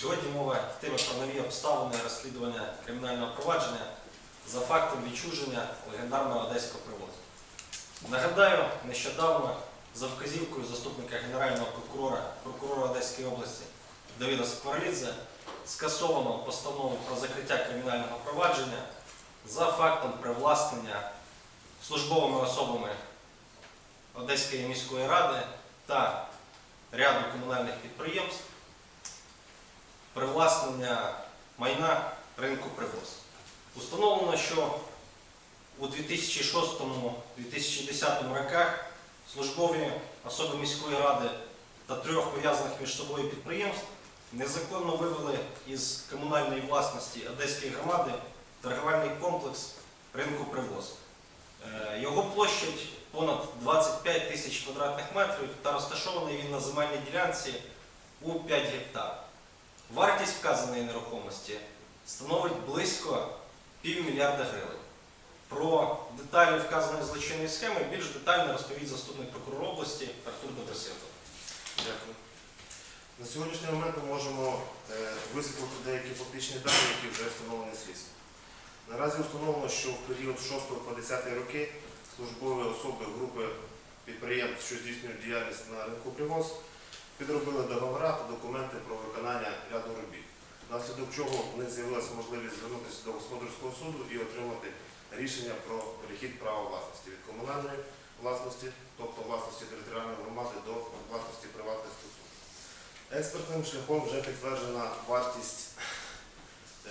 Сьогодні мова йтиме про нові обставини розслідування кримінального провадження за фактом відчуження легендарного одеського привозу. Нагадаю, нещодавно за вказівкою заступника Генерального прокурора, прокурора Одеської області Давіда Скварлідзе скасовано постанову про закриття кримінального провадження за фактом привласнення службовими особами Одеської міської ради та ряду комунальних підприємств привласнення майна ринку привоз. Установлено, що у 2006-2010 роках службові особи міської ради та трьох пов'язаних між собою підприємств незаконно вивели із комунальної власності Одеської громади торговельний комплекс ринку привоз. Е, Його площадь понад 25 тисяч квадратних метрів та розташований він на земельній ділянці у 5 гектар. Вартість вказаної нерухомості становить близько півмільярда гривень. Про деталі вказаної злочинної схеми більш детально розповість заступник прокурора області Артур Добросенко. Дякую. На сьогоднішній момент ми можемо е, висвітлити деякі фактичні дані, які вже встановлені слідством. Наразі встановлено, що в період 6 по 10 роки службові особи групи підприємств, що здійснюють діяльність на ринку привоз, підробили договори та документи про виконання ряду робіт, внаслідок чого в них з'явилася можливість звернутися до господарського суду і отримати рішення про перехід права власності від комунальної власності, тобто власності територіальної громади до власності приватних структур. Експертним шляхом вже підтверджена вартість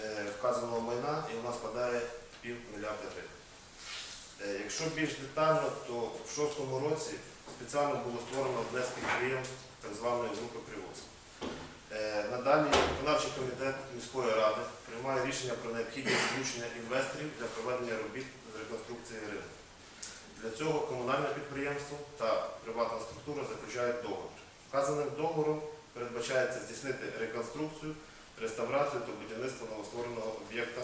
е, вказаного майна і вона складає пів мільярда гривень. Е, Якщо більш детально, то в шостому році спеціально було створено одне з підприємств так званої групи привоз. Е, Надалі виконавчий комітет міської ради приймає рішення про необхідність включення інвесторів для проведення робіт з реконструкції ринку. Для цього комунальне підприємство та приватна структура заключають договір. Вказаним договором передбачається здійснити реконструкцію, реставрацію та будівництво новоствореного об'єкта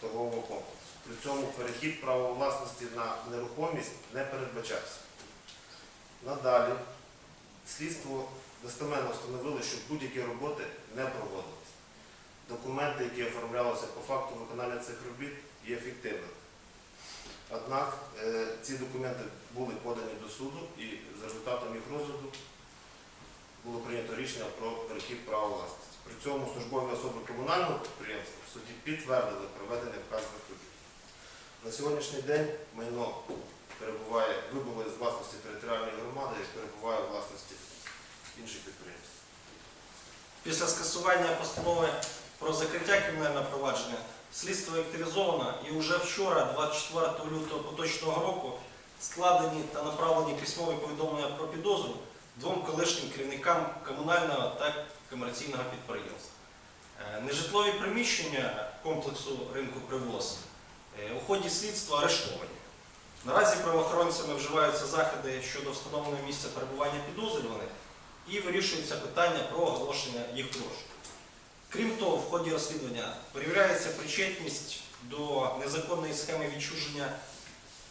торгового комплексу. При цьому перехід права власності на нерухомість не передбачався. Надалі слідство достеменно встановило, що будь-які роботи не проводились. Документи, які оформлялися по факту виконання цих робіт, є фіктивними. Однак е, ці документи були подані до суду і за результатом їх розгляду було прийнято рішення про перехід права власності. При цьому службові особи комунального підприємства в суді підтвердили проведення вказаних робіт. На сьогоднішній день майно перебуває, вибуло з власності територіальної громади і перебуває у власності інших підприємств. Після скасування постанови про закриття кримінального провадження слідство активізовано і вже вчора, 24 лютого поточного року, складені та направлені письмові повідомлення про підозру двом колишнім керівникам комунального та комерційного підприємства. Е, Нежитлові приміщення комплексу ринку привоз е, у ході слідства арештовані. Наразі правоохоронцями вживаються заходи щодо встановлення місця перебування підозрюваних і вирішується питання про оголошення їх розшуку. Крім того, в ході розслідування перевіряється причетність до незаконної схеми відчуження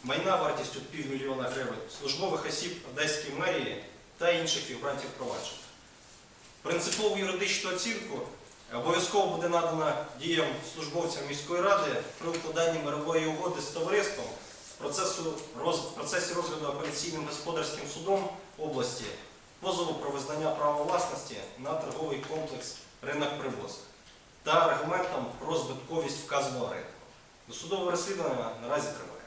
майна вартістю півмільйона гривень службових осіб Одеської мерії та інших фігурантів провадження. Принципову юридичну оцінку обов'язково буде надана діям службовцям міської ради при укладанні мирової угоди з товариством в процесі розгляду апеляційним господарським судом області позову про визнання права власності на торговий комплекс ринок привоз та аргументом про збитковість вказаного ринку. Досудове розслідування наразі триває.